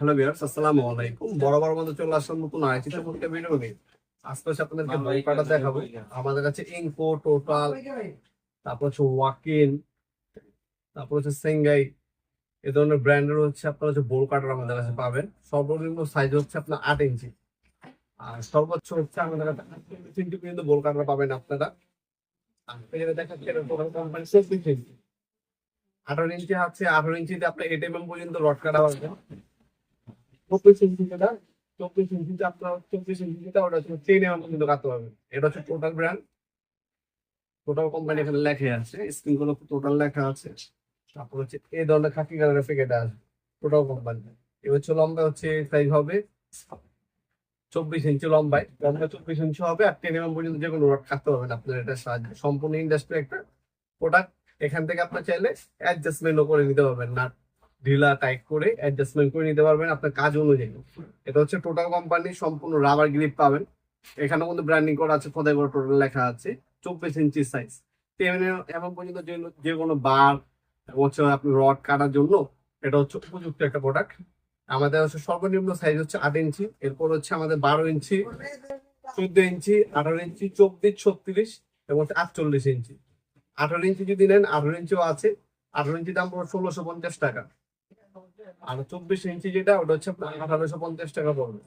Hello viewers আসসালামু আলাইকুম। বড় বড় মধ্যে চলে আসলাম নতুন আরেকটি চমৎকে ভিডিও নিয়ে। আজকে হচ্ছে আপনাদেরকে বইপাটা দেখাবো। আমাদের কাছে ইনফো টোটাল তারপর হচ্ছে ওয়াকিন তারপর হচ্ছে সেঙ্গাই এ ধরনের ব্র্যান্ডের হচ্ছে আপনার হচ্ছে বোল কাটার আমাদের কাছে পাবেন। সর্বনিম্ন সাইজ হচ্ছে আপনার আট ইঞ্চি আর সর্বোচ্চ হচ্ছে আমাদের কাছে ইঞ্চি পর্যন্ত বোল কাটার পাবেন আপনারা। আর দেখাচ্ছে এটা টোটাল কোম্পানি চব্বিশ ইঞ্চি আঠারো ইঞ্চি আছে আঠারো ইঞ্চিতে আপনার এম পর্যন্ত রড কাটা পাবেন চব্বিশ ইঞ্চি যেটা চব্বিশ ইঞ্চিতে আপনার চব্বিশ ইঞ্চিতে ওটা হচ্ছে টেন এম পর্যন্ত কাটতে পারবেন এটা হচ্ছে টোটাল ব্র্যান্ড টোটাল কোম্পানি এখানে লেখা আছে স্ক্রিনগুলো টোটাল লেখা আছে তারপর হচ্ছে এই ধরনের খাকি কালারের প্যাকেট আছে টোটাল কোম্পানি এবার হচ্ছে লম্বা হচ্ছে সাইজ হবে চব্বিশ ইঞ্চি লম্বায় লম্বা চব্বিশ ইঞ্চি হবে আর টেন এম পর্যন্ত যে কোনো রড কাটতে পারবেন আপনার এটা সাহায্যে সম্পূর্ণ ইন্ডাস্ট্রি একটা প্রোডাক্ট এখান থেকে আপনার চাইলে অ্যাডজাস্টমেন্টও করে নিতে পারবেন না ঢিলা টাইট করে অ্যাডজাস্টমেন্ট করে নিতে পারবেন আপনার কাজ অনুযায়ী। এটা হচ্ছে টোটাল কোম্পানি সম্পূর্ণ রাবার গ্রিপ পাবেন। এখানে কিন্তু ব্র্যান্ডিং করা আছে খোদাই করে টোটাল লেখা আছে, চব্বিশ ইঞ্চি সাইজ এবং পর্যন্ত যে কোনো বার হচ্ছে আপনি রড কাটার জন্য এটা হচ্ছে উপযুক্ত একটা প্রোডাক্ট আমাদের হচ্ছে সর্বনিম্ন সাইজ হচ্ছে আট ইঞ্চি, এরপর হচ্ছে আমাদের বারো ইঞ্চি, চোদ্দ ইঞ্চি, আঠারো ইঞ্চি, চব্বিশ, ছত্রিশ এবং আটচল্লিশ ইঞ্চি। আঠারো ইঞ্চি যদি নেন, আঠারো ইঞ্চিও আছে। আঠারো ইঞ্চি দাম পড়বে ষোলোশো পঞ্চাশ টাকা। আর চব্বিশ ইঞ্চি যেটা, ওটা হচ্ছে আঠারোশো পঞ্চাশ টাকা পড়বে।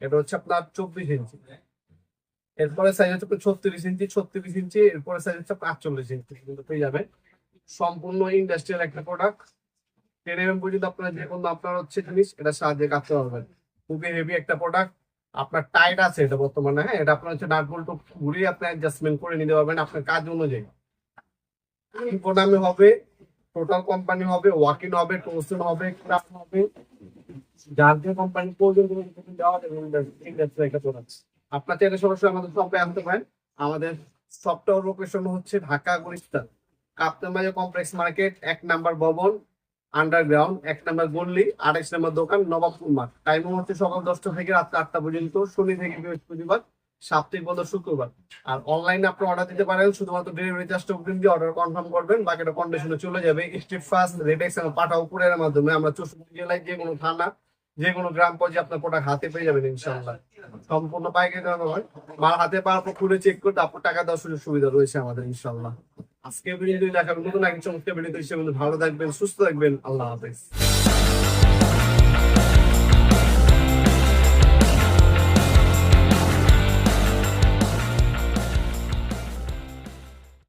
এটা হচ্ছে আপনার চব্বিশ ইঞ্চি। এরপরে সাইজ হচ্ছে ছত্রিশ ইঞ্চি ছত্রিশ ইঞ্চি, এরপরে সাইজ হচ্ছে আটচল্লিশ ইঞ্চি কিন্তু পেয়ে যাবেন। সম্পূর্ণ ইন্ডাস্ট্রিয়াল একটা প্রোডাক্ট টেন এম পর্যন্ত আপনার যে কোনো আপনার হচ্ছে জিনিস, এটা সাহায্যে কাটতে পারবেন। খুবই হেভি একটা প্রোডাক্ট আপনার টাইট আছে এটা বর্তমানে হ্যাঁ? এটা আপনার হচ্ছে নাট বল্টু ঘুরিয়ে আপনি অ্যাডজাস্টমেন্ট করে নিতে পারবেন আপনার কাজ অনুযায়ী। ইনফোনামে হবে টোটাল কোম্পানি হবে ওয়াকিন হবে টোস্টন হবে ক্রাফট হবে। যার কোম্পানি ইন্ডাস্ট্রি একটা প্রোডাক্ট আপনার চাইলে সরাসরি আমাদের শপে আসতে পারেন। আমাদের সফটওয়্যার লোকেশন হচ্ছে ঢাকা গুলিস্তান। কাপ্তান বাজার কমপ্লেক্স মার্কেট এক নাম্বার ভবন আন্ডারগ্রাউন্ড এক নাম্বার গল্লি আড়াইশ নাম্বার দোকান, নবাবপুর মাঠ। টাইম হচ্ছে সকাল দশটা থেকে রাত আটটা পর্যন্ত, শনি থেকে বৃহস্পতিবার। সাপ্তাহিক বন্ধ শুক্রবার। আর অনলাইনে আপনি অর্ডার দিতে পারেন, শুধুমাত্র ডেলিভারি চার্জটা অগ্রিম দিয়ে অর্ডার কনফার্ম করবেন, বাকিটা কন্ডিশনে চলে যাবে। স্ট্রিট ফাস্ট রেডেক্স এবং পাঠা উপরের মাধ্যমে আমরা চৌষট্টি জেলায় যে কোনো থানা যে কোনো গ্রাম পর্যায়ে আপনার প্রোডাক্ট হাতে পেয়ে যাবেন ইনশাল্লাহ সম্পূর্ণ পাইকারি দামে হয়। মাল হাতে পাওয়ার পর খুলে চেক করে তারপর টাকা দেওয়ার সুযোগ সুবিধা রয়েছে আমাদের ইনশাল্লাহ আজকে ভিডিও দেখাবেন নতুন এক চমৎকার ভিডিও হিসেবে ভালো থাকবেন, সুস্থ থাকবেন। আল্লাহ হাফেজ।